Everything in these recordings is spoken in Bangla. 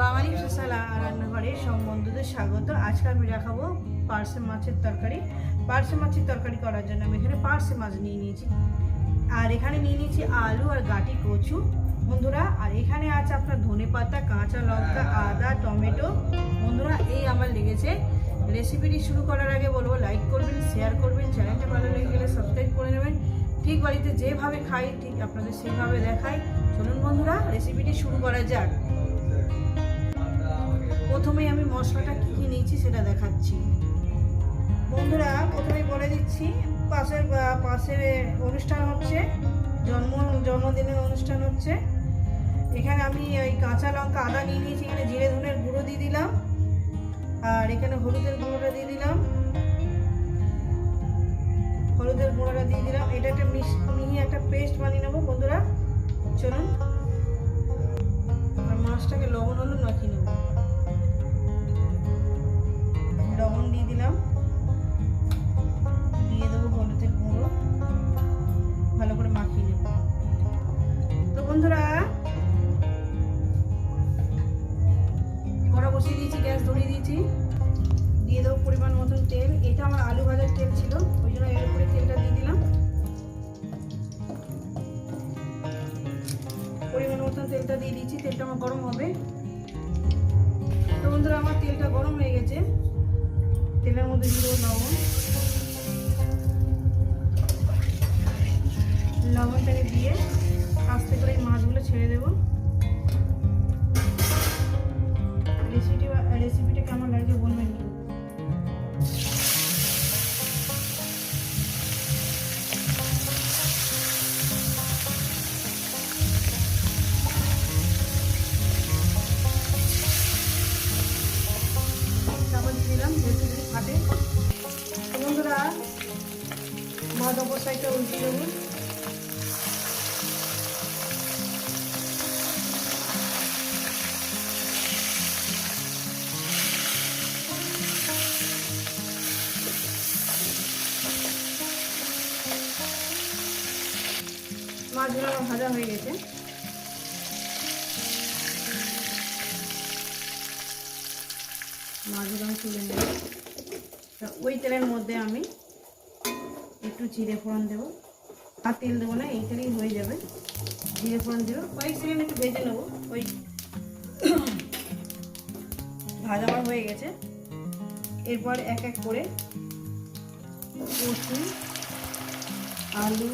বাঙালি স্পেশাল রান্নাঘরে সব বন্ধুদের স্বাগত। আজকে আমি দেখাবো পার্সে মাছের তরকারি। পার্সে মাছের তরকারি করার জন্য আমি এখানে পার্সে মাছ নিয়ে নিয়েছি। আর এখানে নিয়ে নিয়েছি আলু আর গাটি কচু। বন্ধুরা, আর এখানে আছে আপনার ধনে পাতা কাঁচা লঙ্কা, আদা, টমেটো। বন্ধুরা, এই আমার লেগেছে। রেসিপিটি শুরু করার আগে বলব লাইক করবেন শেয়ার করবেন। চ্যানেলটা ভালো লেগে গেলে সাবস্ক্রাইব করে নেবেন। ঠিক বাড়িতে যেভাবে খাই, ঠিক আপনাদের সেভাবে দেখাই। চলুন বন্ধুরা, রেসিপিটি শুরু করা যাক। প্রথমেই আমি মশলাটা কী কী নিয়েছি সেটা দেখাচ্ছি। বন্ধুরা, প্রথমেই বলে দিচ্ছি, পাশের পাশের অনুষ্ঠান হচ্ছে, জন্ম, জন্মদিনের অনুষ্ঠান হচ্ছে। এখানে আমি ওই কাঁচা লঙ্কা আদা নিয়ে নিয়েছি, এখানে জিরে ধনের গুঁড়ো দিয়ে দিলাম, আর এখানে হলুদের গুঁড়োটা দিয়ে দিলাম। হলুদের গুঁড়োটা দিয়ে দিলাম। এটা একটা মিহি একটা পেস্ট বানিয়ে নেব, বন্ধুরা। চলুন। মাছটাকে লবণ হলুদ মাখিয়ে নেব। লবণ দিয়ে দিলাম। দিয়ে দেবো হলুদের গুঁড়ো। ভালো করে মাখিয়ে নেব। তো বন্ধুরা, কড়া বসিয়ে দিয়েছি, গ্যাস ধরিয়ে দিয়েছি। দিয়ে দেবো পরিমাণ মতন তেল। এটা আমার আলু ভাজার তেল ছিল, ওই জন্য এর উপরে তেলটা দিয়ে দিলাম। পরিমাণ মতন তেলটা দিয়ে দিয়েছি, তেলটা আমার গরম হবে। তো বন্ধুরা, আমার তেলটা গরম হয়ে গেছে। তেলের মধ্যে লবণ। লবণটাকে দিয়ে আস্তে করে এই মাছগুলো ছেড়ে দেবো। আমার ভাজা হয়ে গেছে। তুলে ওই তেলের মধ্যে আমি একটু জিরে ফোড়ন দেবো। আর তেল দেবো না এই তেলেই হয়ে যাবে। জিরে ফোড়ন দেবো কয়েক সেকেন্ড একটু ভেজে নেব, ওই ভাজা আমার হয়ে গেছে। এরপর এক এক করে কচু আলু,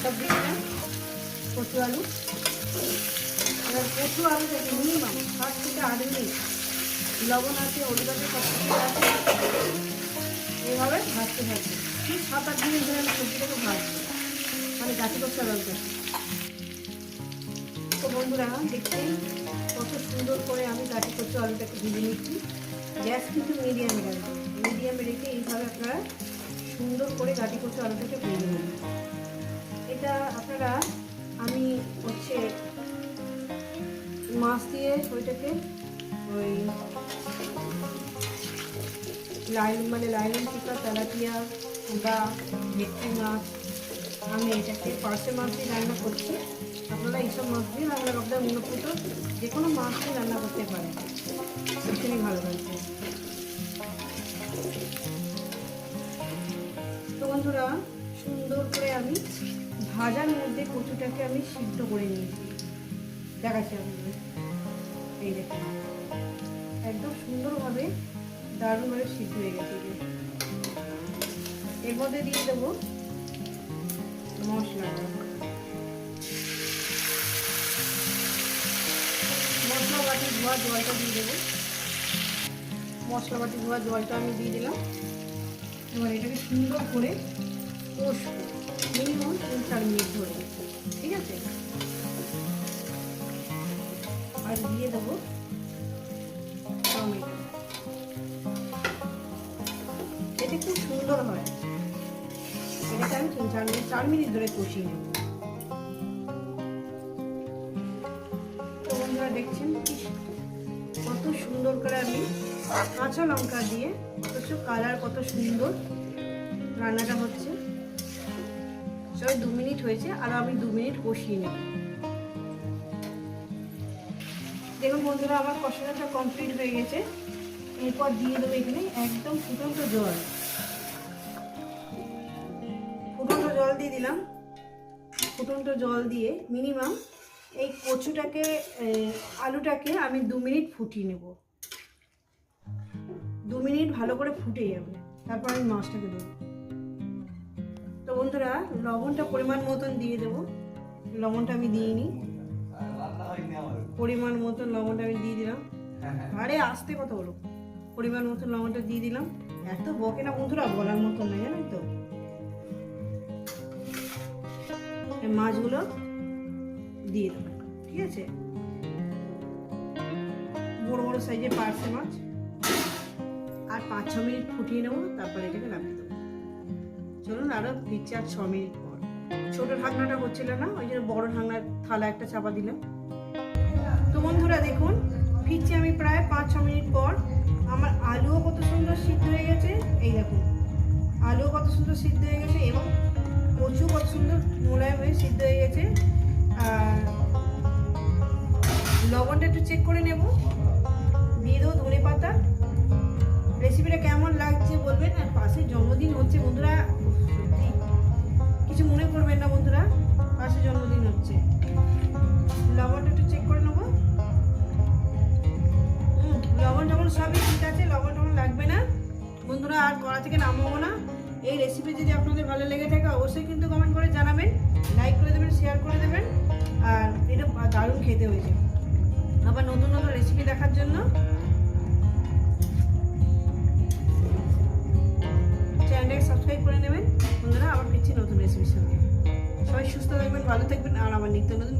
সব কচু আলু। এবার কচু আলু থেকে মিনিমাম সাত থেকে আট মিনিট লবণ আছে, হলুদ আছে, সব কিছু আছে। এইভাবে ভাজতে থাকবে। ঠিক সাত আট মিনিট ধরে আমি সবজিটাকে ভাজবো মানে গাছে করতে আলুটা তো বন্ধুরা, দেখতেই কত সুন্দর করে আমি গাছে করতে আলুটাকে ভেজে নিচ্ছি। গ্যাস কিন্তু মিডিয়ামে রাখবে মিডিয়ামে রেখে এইভাবে আপনারা সুন্দর করে গাটি করতে আলুটাকে ভেজে নেবেন এটা আপনারা, আমি হচ্ছে মাছ দিয়ে ওইটাকে ওই লাইন মানে লাইলন টিকা, তেলাপিয়া বা ভেটকি মাছ আমি এটাকে পার্সে মাছ দিয়ে রান্না করছি। আপনারা এইসব মাছ দিয়ে রান্না করতে উন্নপুত যে কোনো মাছ দিয়ে রান্না করতে পারেন। ভীষণই ভালো লাগছে তো বন্ধুরা, সুন্দর করে আমি ভাজার মধ্যে কচুটাকে আমি সিদ্ধ করে নিয়েছি। দেখাচ্ছি আপনাদের। এই দেখুন। একদম সুন্দরভাবে দারুণভাবে সিদ্ধ হয়ে গেছে। এর মধ্যে দিয়ে দেবো মশলা। মশলা বাটি ধোয়া জলটা দিয়ে দেবো। মশলা বাটি ধোয়া জলটা আমি দিয়ে দিলাম। এবার এটাকে সুন্দর করে কষবো মিনিমাম তিন চার মিনিট ধরে, ঠিক আছে? আর দিয়ে দেবো টমেটো। এতে খুব সুন্দর হয়। এটাকে আমি তিন চার মিনিট চার মিনিট ধরে কষিয়ে নেব। তো বন্ধুরা দেখছেন কত সুন্দর করে আমি কাঁচা লঙ্কা দিয়ে অথচ কালার কত সুন্দর রান্নাটা হচ্ছে। সবাই দু মিনিট হয়েছে, আর আমি দু মিনিট কষিয়ে নেব। দেখুন বন্ধুরা, আমার কষানোটা কমপ্লিট হয়ে গেছে। এরপর দিয়ে দেবো এখানে একদম ফুটন্ত জল। দিয়ে দিলাম। ফুটন্ত জল দিয়ে মিনিমাম এই কচুটাকে আলুটাকে আমি দু মিনিট ফুটিয়ে নেব। দু মিনিট ভালো করে ফুটে যাবে। তারপর আমি মাছটাকে দেবো। তো বন্ধুরা, লবণটা পরিমাণ মতন দিয়ে দেবো। লবণটা আমি দিয়ে নিই। পরিমাণ মতন লবণটা আমি দিয়ে দিলাম। আরে, আসতে কথা বলো। পরিমাণ মতন লবণটা দিয়ে দিলাম। এত বকে না বন্ধুরা, বলার মতন না জানেন তো। মাছগুলো দিয়ে দেবো, ঠিক আছে? বড় বড় সাইজের পার্সে মাছ। আর পাঁচ ছ মিনিট ফুটিয়ে নেব, তারপরে এটাকে নামিয়ে দেবো। চলুন আরও ফিরছে আর ছ মিনিট পর। ছোটো ঢাকনাটা হচ্ছিল না, ওই জন্য বড় ঢাকনার থালা একটা চাপা দিলাম। তো বন্ধুরা দেখুন, ফিরছি আমি প্রায় পাঁচ ছ মিনিট পর। আমার আলুও কত সুন্দর সিদ্ধ হয়ে গেছে। এই দেখুন, আলুও কত সুন্দর সিদ্ধ হয়ে গেছে এবং কচু কত সুন্দর মোলায়েম হয়ে সিদ্ধ হয়ে গেছে। আর লবণটা একটু চেক করে নেব। দিয়ে দেবো ধনে পাতা। রেসিপিটা কেমন লাগছে বলবেন? আর পাশে জন্মদিন হচ্ছে বন্ধুরা। সত্যি কিছু মনে করবেন না বন্ধুরা। পাশে জন্মদিন হচ্ছে। লবণটা একটু চেক করে নেব। লবণ টবণ সবই ঠিক আছে। লবণ টবণ লাগবে না। বন্ধুরা আর কড়া থেকে নামাবো না। এই রেসিপি যদি আপনাদের ভালো লেগে থাকে, অবশ্যই কিন্তু কমেন্ট করে জানাবেন লাইক করে দেবেন শেয়ার করে দেবেন, আর এটা দারুণ খেতে হয়েছে। আবার নতুন নতুন রেসিপি দেখার জন্য চ্যানেলটাকে সাবস্ক্রাইব করে নেবেন। বন্ধুরা, আবার ফিরছি নতুন রেসিপির সঙ্গে। সবাই সুস্থ থাকবেন, ভালো থাকবেন, আর আমার নিত্য নতুন